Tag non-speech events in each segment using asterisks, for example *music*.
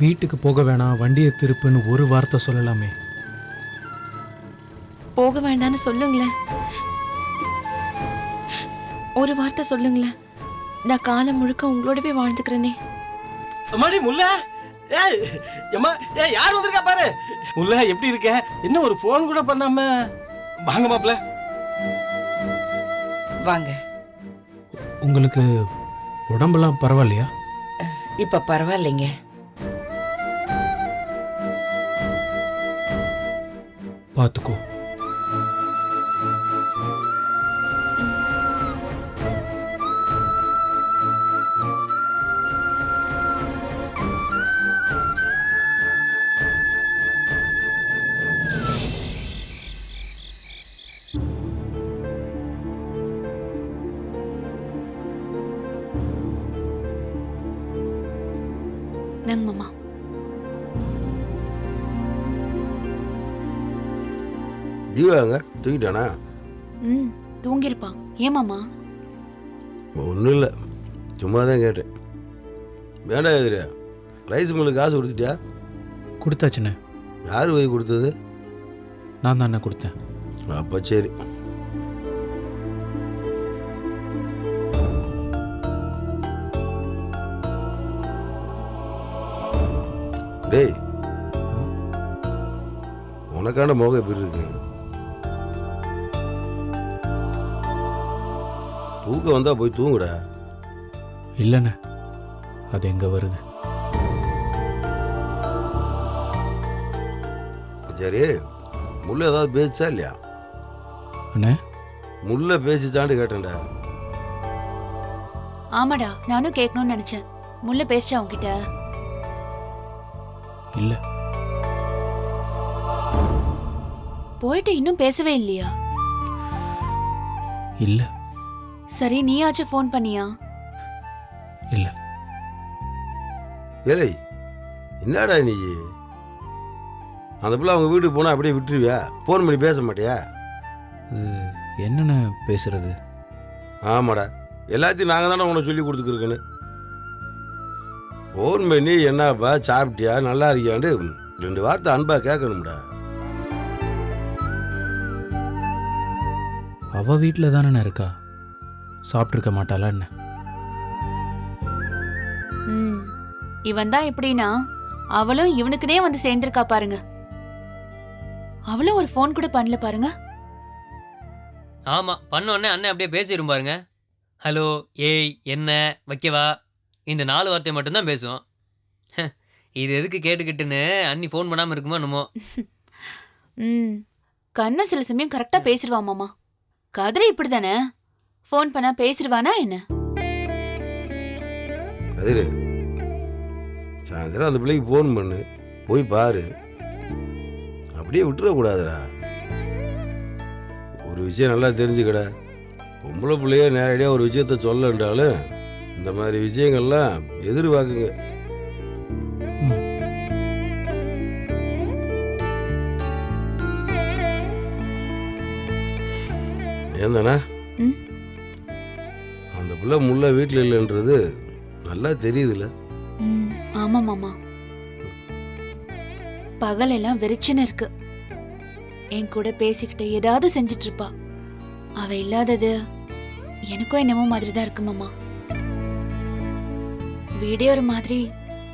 வீட்டுக்கு போக வேணாம் வண்டியை திருப்புன்னு ஒரு வார்த்தை சொல்லலாமே. போக வேண்டாம்னு சொல்லுங்களேன். ஒரு வார்த்தை சொல்லுங்களேன். நான் காலம் முழுக்க உங்களோடவே வாழ்ந்துக்கிறேனே. அம்மாடி முல்ல. ஏய் எம்மா ஏய் யார் வந்திருக்கா பாரு? முல்ல எப்படி இருக்க? என்ன ஒரு ஃபோன் கூட பண்ணாம? வாங்க மாப்ள வாங்க. உங்களுக்கு உடம்பெல்லாம் பரவாயில்லையா? இப்ப பரவாயில்லைங்க. పాతుకో தீபாங்க தூக்கிட்டானா ம் தூங்கியிருப்பான். ஏன் மாமா? ஒன்றும் இல்லை சும்மா தான் கேட்டேன். வேண்டாம் எதிரியா ரைஸ் மில்லுக்கு காசு கொடுத்துட்டியா? கொடுத்தாச்சுண்ணே. யார் போய் கொடுத்தது? நான் தானே கொடுத்தேன். அப்போ சரி. டேய் உனக்கான முகம் எப்படி இருக்கு? தூக்கம் வந்தா போய் தூங்குடா. இல்லைண்ணே அது எங்கே வருது? சரி முள்ள ஏதாவது பேசிச்சா இல்லையா? அண்ணே? முள்ள பேசிச்சான்னு கேட்டேன்டா. ஆமாடா நானும் கேட்கணும்னு நினைச்சேன். முல்ல பேசிச்சா உன்கிட்ட? இல்லை. போயிட்டு இன்னும் பேசவே இல்லையா? இல்லை. சரி நீயாச்சும் ஃபோன் பண்ணியா? இல்லை. ஏலே என்னடா நீ? அந்த பிள்ளை அவங்க வீட்டுக்கு போனால் அப்படியே விட்டுருவியா? ஃபோன் பண்ணி பேச மாட்டியா? என்னண்ணே பேசுறது? ஆமாடா. எல்லாத்தையும் நாங்கள் தானே உனக்கு சொல்லி கொடுத்துருக்கேன்னு ஃபோன் பண்ணி என்னப்பா சாப்பிட்டியா நல்லா இருக்கியான்னு ரெண்டு வார்த்தை அன்பா கேட்கணும்டா. அவ வீட்டில் தானே இருக்கா? சாப்பிட்ருக்க மாட்டாளா என்ன? ம் இவன் தான் எப்படின்னா அவளும் இவனுக்குனே வந்து சேர்ந்திருக்கா பாருங்க. அவளும் ஒரு ஃபோன் கூட பண்ணல பாருங்க. ஆமா பண்ண உடனே அண்ணன் அப்படியே பேசிடும் பாருங்க. ஹலோ ஏய் என்ன வைக்கவா? இந்த நாலு வார்த்தை மட்டும்தான் பேசுவோம். ஹ, இது எதுக்கு கேட்டுக்கிட்டுன்னு அண்ணி ஃபோன் பண்ணாமல் இருக்குமோ என்னமோ. ம் கண்ண சில சமயம் கரெக்டா பேசிடுவா மாமா. கதிரை இப்படிதானே? ஃபோன் பண்ணா பேசிடுவானா என்ன? கதிரு சாயந்தரம் அந்த பிள்ளைக்கு ஃபோன் பண்ணு. போய் பாரு. அப்படியே விட்டுறக்கூடாதுடா. ஒரு விஷயம் நல்லா தெரிஞ்சுக்கடா. பொம்பளை பிள்ளைய நேரடியாக ஒரு விஷயத்த சொல்லன்றாலும் இந்த மாதிரி விஷயங்கள்லாம் எதிர்பார்க்குங்க. ம். அந்த பிள்ளை முள்ள வீட்டில் இல்லைன்றது நல்லா தெரியுதுல்ல. ம் ஆமா மாமா. பகல் எல்லாம் வெறிச்சுன்னு இருக்கு. என் கூட பேசிக்கிட்டு ஏதாவது செஞ்சிட்டு இருப்பா அவ இல்லாதது எனக்கும் என்னமோ மாதிரி தான் இருக்கு மாமா. வீடே ஒரு மாதிரி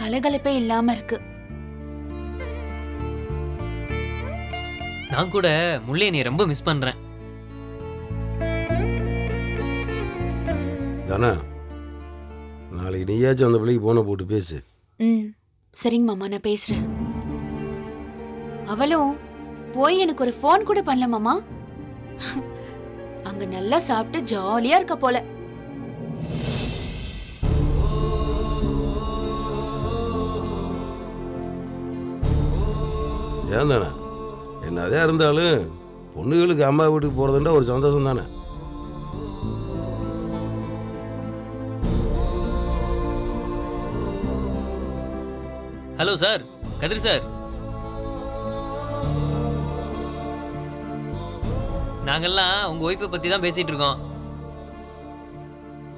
கலகலப்பே இல்லாம இருக்கு. நான் கூட முல்லையை நீ ரொம்ப மிஸ் பண்றேன். தானே நாளைக்கு நீயாச்சும் அந்த பிள்ளைக்கு போனை போட்டு பேசு. ம் சரிங்க மாமா நான் பேசுறேன். அவளும் போய் எனக்கு ஒரு ஃபோன் கூட பண்ணல மாமா. அங்க நல்லா சாப்பிட்டு ஜாலியா இருக்க போல. ஏன் தானே? என்னதே இருந்தாலும் பொண்ணுகளுக்கு அம்மா வீட்டுக்கு போகிறதுண்டா ஒரு சந்தோஷம் தானே? ஹலோ சார் கதிர் சார் நாங்கெல்லாம் உங்க ஒய்ஃபை பத்தி தான் பேசிட்டு இருக்கோம்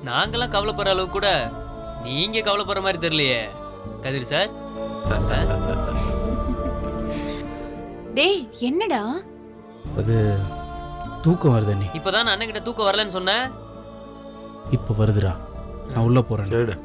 நாங்கெல்லாம் கவலைப்படுற அளவுக்கு கூட நீங்க கவலைப்படுற மாதிரி தெரியலையே. கதிர் சார் *laughs* டேய் என்னடா? அது தூக்கம் வருது அண்ணி. இப்பதான் நான் அண்ணன்கிட்ட தூக்கம் வரலன்னு சொன்னேன். இப்போ வருதுடா. நான் உள்ளே போகிறேன் சரிடா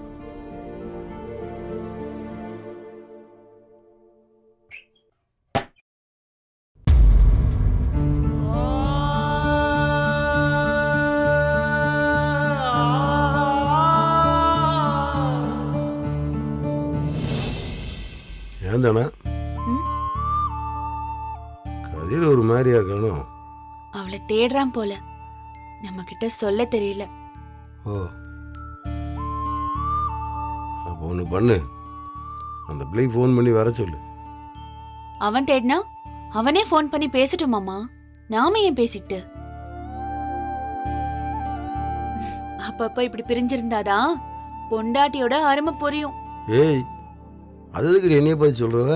தானே? கதிர் ஒரு மாதிரியா இருக்கணும் அவளை தேடுறான் போல. நம்ம கிட்ட சொல்ல தெரியல. ஓ. அப்போ ஒன்று பண்ணு. அந்த பிள்ளைக்கு ஃபோன் பண்ணி வர சொல்லு. அவன் தேடினா? அவனே ஃபோன் பண்ணி பேசட்டும் மாமா. நாம ஏன் பேசிக்கிட்டு அப்பப்ப இப்படி பிரிஞ்சிருந்தாதான் பொண்டாட்டியோட அருமை புரியும். ஏய் அது எதுக்கு என்னைய பற்றி சொல்கிறவ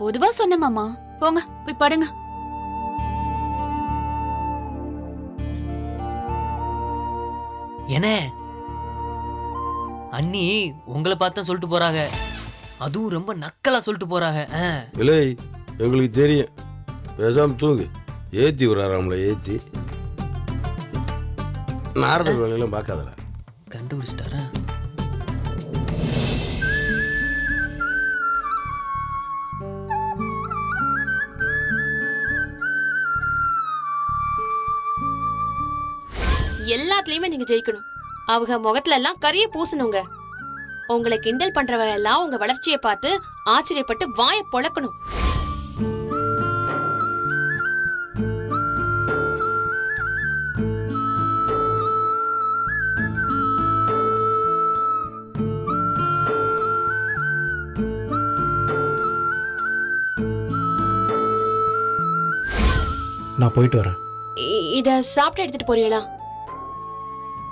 பொதுவா சொன்ன மாமா. போங்க போய் படுங்க. என்ன? அண்ணி உங்களை பார்த்தா சொல்லிட்டு போறாங்க. அதுவும் ரொம்ப நக்கலா சொல்லிட்டு போறாங்க ஆ. இல்லை எங்களுக்கு தெரியும். பேசாம தூங்கு. ஏற்றி விடுறாராம்ல ஏற்றி நாரத வேலையெல்லாம் பார்க்காதடா. கண்டுபிடிச்சிட்டாரா? எல்லாத்துலயுமே நீங்க ஜெயிக்கணும். அவங்க முகத்துல எல்லாம் கரிய பூசணுங்க. உங்களை கிண்டல் பண்றவ எல்லாம் உங்க வளர்ச்சியை பார்த்து ஆச்சரியப்பட்டு வாயை பொளக்கணும் நான் போயிட்டு வரேன். இத சாப்பிட்டு எடுத்துட்டு போறீங்களா?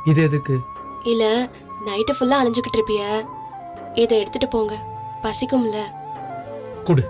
இது எதுக்கு? இல்ல நைட்டு ஃபுல்லா அலைஞ்சுக்கிட்டு இருப்பிய. இத எடுத்துட்டு போங்க. பசிக்கும்ல. கொடு.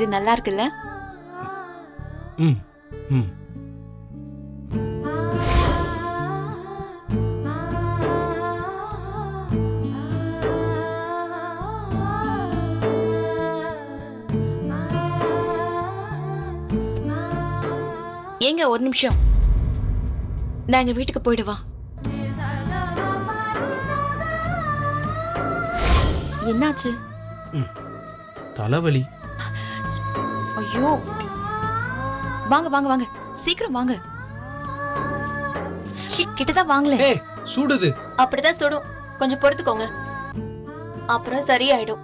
இது நல்லா இருக்குல்ல ம் ம். ஏங்க ஒரு நிமிஷம். நான் எங்க வீட்டுக்கு போயிடுவா என்னாச்சு? தலைவலி. ஐயோ. வாங்க வாங்க வாங்க. சீக்கிரம் வாங்க. கிட்டதான் வாங்கல. ஏய் சூடுது. அப்படிதான் சுடும். கொஞ்சம் பொறுத்துக்கோங்க. அப்புறம் சரியாயிடும்.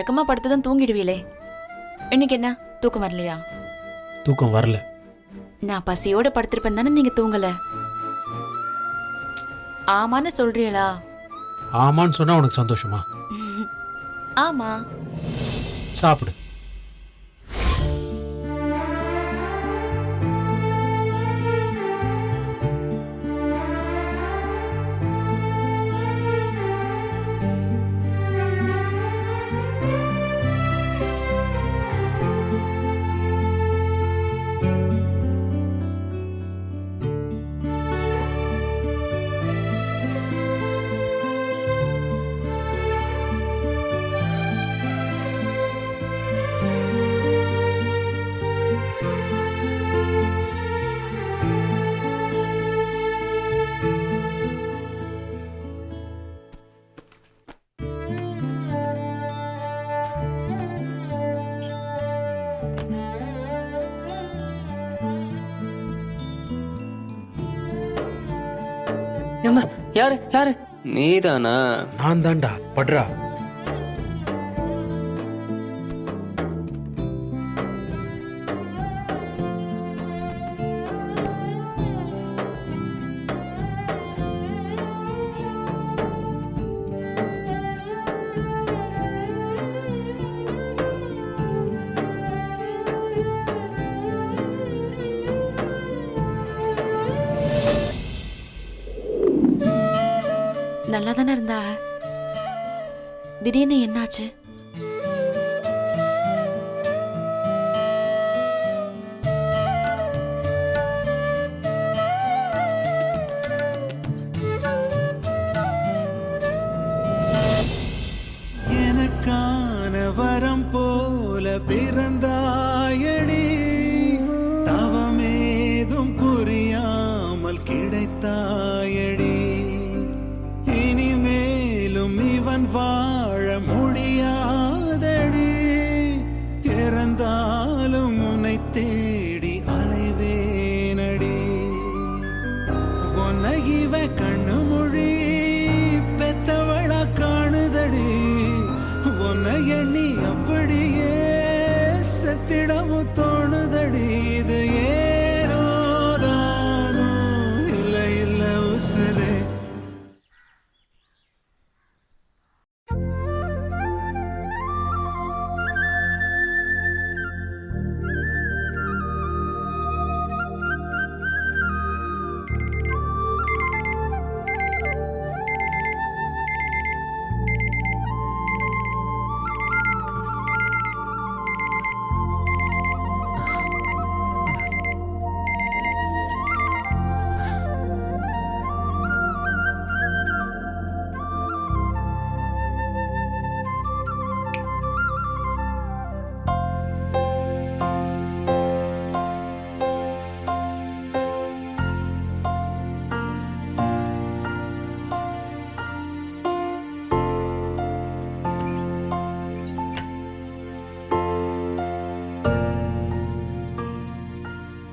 நீங்க வழக்கமா படுத்துதான் தூங்கிடுவீங்களே இன்னைக்கு என்ன? தூக்கம் வரலையா? தூக்கம் வரல. நான் பசியோட படுத்திருப்பேன் தானே நீங்க தூங்கல? ஆமான்னு சொல்றீங்களா? ஆமான்னு சொன்னா உனக்கு சந்தோஷமா? ஆமா. சாப்பிடு. ஏமா யாரு யாரு? நீதானா? நான் தான்டா பட்ரா. நல்லா தானே இருந்தா? திடீர்னு என்னாச்சு? worker.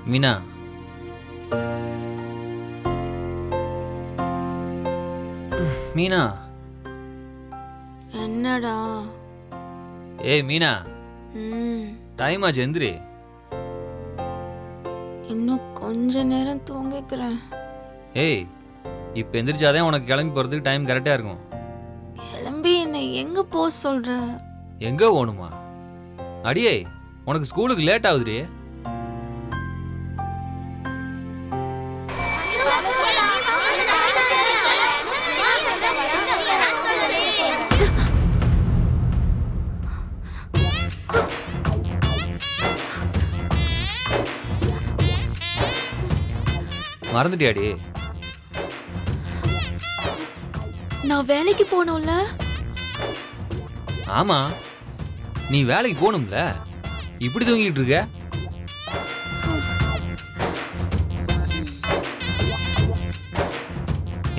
மீனா. மீனா. என்னடா? ஏய் மீனா. ம். டைம் ஆச்சு எந்திரி. இன்னும் கொஞ்ச நேரம் தூங்கிக்கிறேன். ஏய் இப்போ எந்திரிச்சாதான் உனக்கு கிளம்பி போகிறதுக்கு டைம் கரெக்டாக இருக்கும். கிளம்பி என்னை எங்க போக சொல்ற? எங்கே போகணுமா? அடியே உனக்கு ஸ்கூலுக்கு லேட் ஆகுதுடி. மறந்துட்டியாடி. நான் வேலைக்கு போகணும்ல ஆமா. நீ வேலைக்கு போகணும்ல. இப்படி தூங்கிட்டு இருக்க?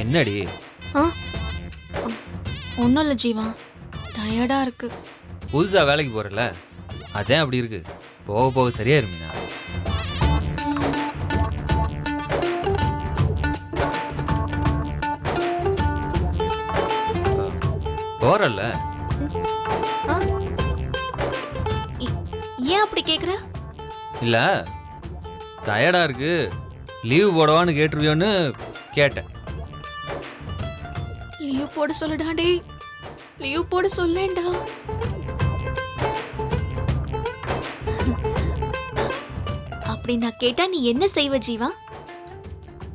என்னடி? ஒன்றும் இல்லை ஜீவா. டயர்டா இருக்கு. புதுசா வேலைக்கு போறல அதான் அப்படி இருக்கு. போக போக சரியா இருமீனா போறல்ல? ஆ? ஏ- ஏன் அப்படி கேக்குற? இல்ல டயர்டா இருக்கு. லீவ் போடவான்னு கேட்டுருவியோன்னு கேட்டேன். லீவ் போட சொல்லுடா டேய். லீவ் போட சொல்லேன்டா. அப்படி நான் கேட்டா நீ என்ன செய்வ ஜீவா?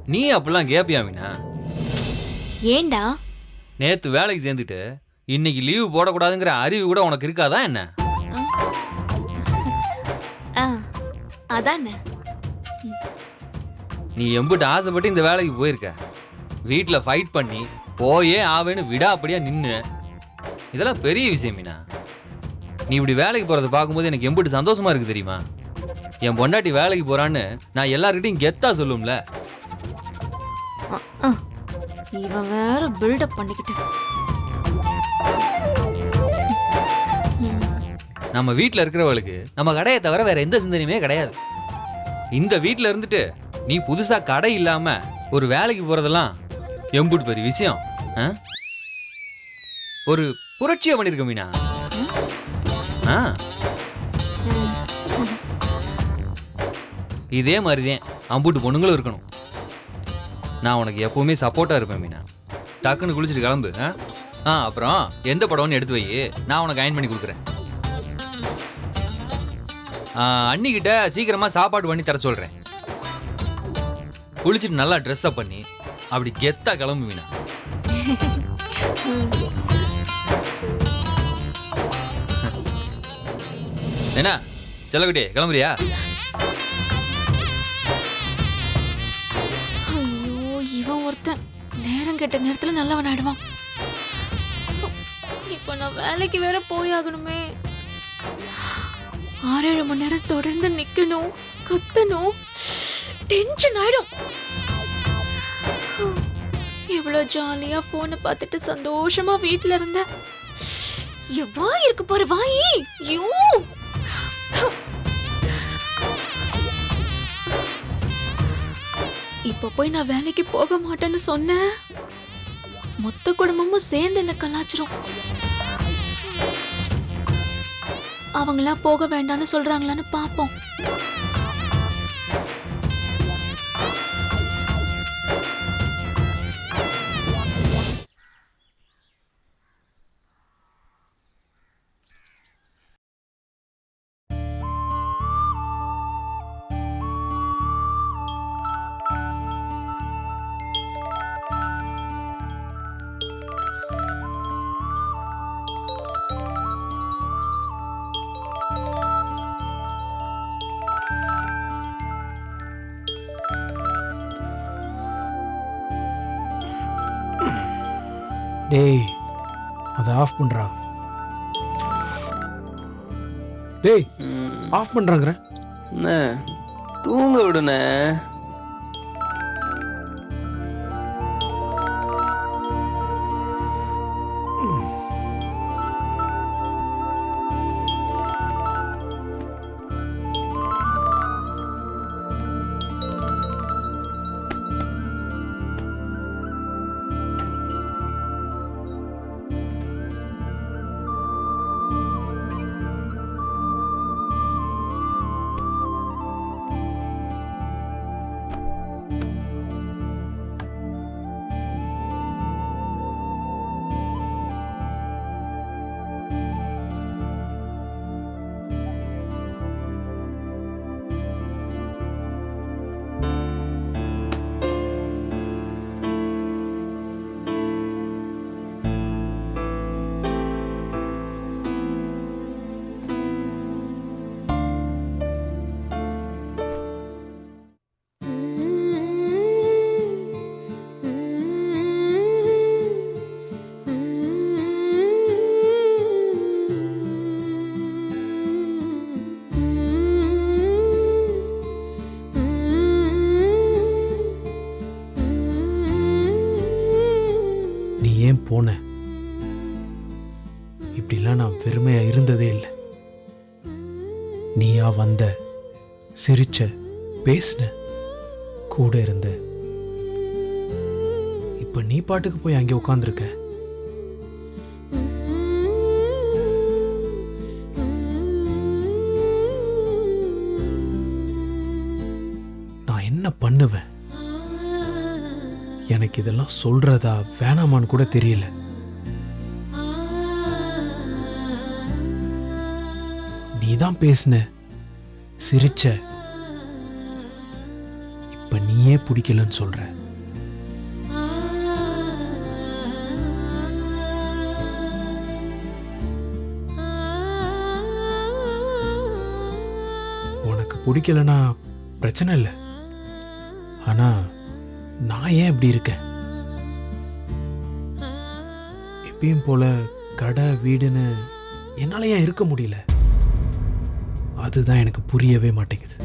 நீ அப்படிலாம் கேப்பியா மீனா? ஏன்டா? நேத்து வேலைக்கு சேர்ந்துட்டு இன்னைக்கு லீவு போடக்கூடாதுங்கிற அறிவு கூட உனக்கு இருக்காதா என்ன? அதானே. நீ எம்பிட்டு ஆசைப்பட்டு இந்த வேலைக்கு போயிருக்க. வீட்டில் ஃபைட் பண்ணி போயே ஆவேன்னு விடா அப்படியா நின்று இதெல்லாம் பெரிய விஷயம் மீனா. நீ இப்படி வேலைக்கு போகிறத பார்க்கும்போது எனக்கு எம்பிட்டு சந்தோஷமா இருக்கு தெரியுமா? என் பொண்டாட்டி வேலைக்கு போறான்னு நான் எல்லார்கிட்டையும் கெத்தா சொல்லும்ல. இவன் வேற பில்டப் பண்ணிக்கிட்டு. நம்ம வீட்டில் இருக்கிறவளுக்கு நம்ம கடையை தவிர வேற எந்த சிந்தனையுமே கிடையாது. இந்த வீட்டில் இருந்துட்டு நீ புதுசாக கடை இல்லாமல் ஒரு வேலைக்கு போகிறதெல்லாம் எம்புட்டு பெரிய விஷயம். ஆ? ஒரு புரட்சியை பண்ணியிருக்க மீனா. ஆ? இதே மாதிரிதான் அம்புட்டு பொண்ணுங்களும் இருக்கணும். நான் உனக்கு எப்பவுமே சப்போர்ட்டாக இருப்பேன் மீனா. டக்குன்னு குளிச்சுட்டு கிளம்பு ஆ? அப்புறம் எந்த படம்னு எடுத்து வை. நான் உனக்கு அயன் பண்ணி கொடுக்குறேன். அன்னிக்கிட்ட அண்ணிக்கிட்ட சீக்கிரமா சாப்பாடு பண்ணி தர சொல்றேன். குளிச்சுட்டு நல்லா ட்ரெஸ்அப் பண்ணி அப்படி கெத்தா கிளம்புவீனா. என்ன செல்லக்குட்டி கிளம்புறியா? ஐயோ இவன் ஒருத்தன். நேரம் கெட்ட நேரத்துல நல்லவன் ஆடுவான் இப்ப நான் வேலைக்கு வேற போயாகணுமே ஆறேழு மணி நேரம் தொடர்ந்து நிக்கணும் கத்தணும். டென்ஷன் ஆயிடும். எவ்வளவு ஜாலியா போனை பார்த்துட்டு சந்தோஷமா வீட்டுல இருந்த. எவ்வா இருக்கு பாரு வாய். ஐயோ. இப்ப போய் நான் வேலைக்கு போக மாட்டேன்னு சொன்னேன். மொத்த குடும்பமும் சேர்ந்து என்ன கலாச்சிரும்? அவங்களாம் போக வேண்டாம்னு சொல்றாங்களான்னு பாப்போம். டேய் அதை ஆஃப் பண்ணுறா டேய் ஆஃப் பண்ணுறாங்கிற தூங்க விடுனே சிரிச்ச பேசின கூட இருந்த. இப்போ நீ பாட்டுக்கு போய் அங்கே உட்காந்துருக்க நான் என்ன பண்ணுவேன்? எனக்கு இதெல்லாம் சொல்றதா வேணாமான்னு கூட தெரியல. நீ தான் பேசின சிரிச்ச இப்ப பிடிக்கலன்னு சொல்கிற உனக்கு பிடிக்கலனா பிரச்சனை இல்லை. ஆனா நான் ஏன் இப்படி இருக்கேன்? எப்பயும் போல கடை வீடுன்னு என்னால ஏன் இருக்க முடியல? அதுதான் எனக்கு புரியவே மாட்டேங்குது.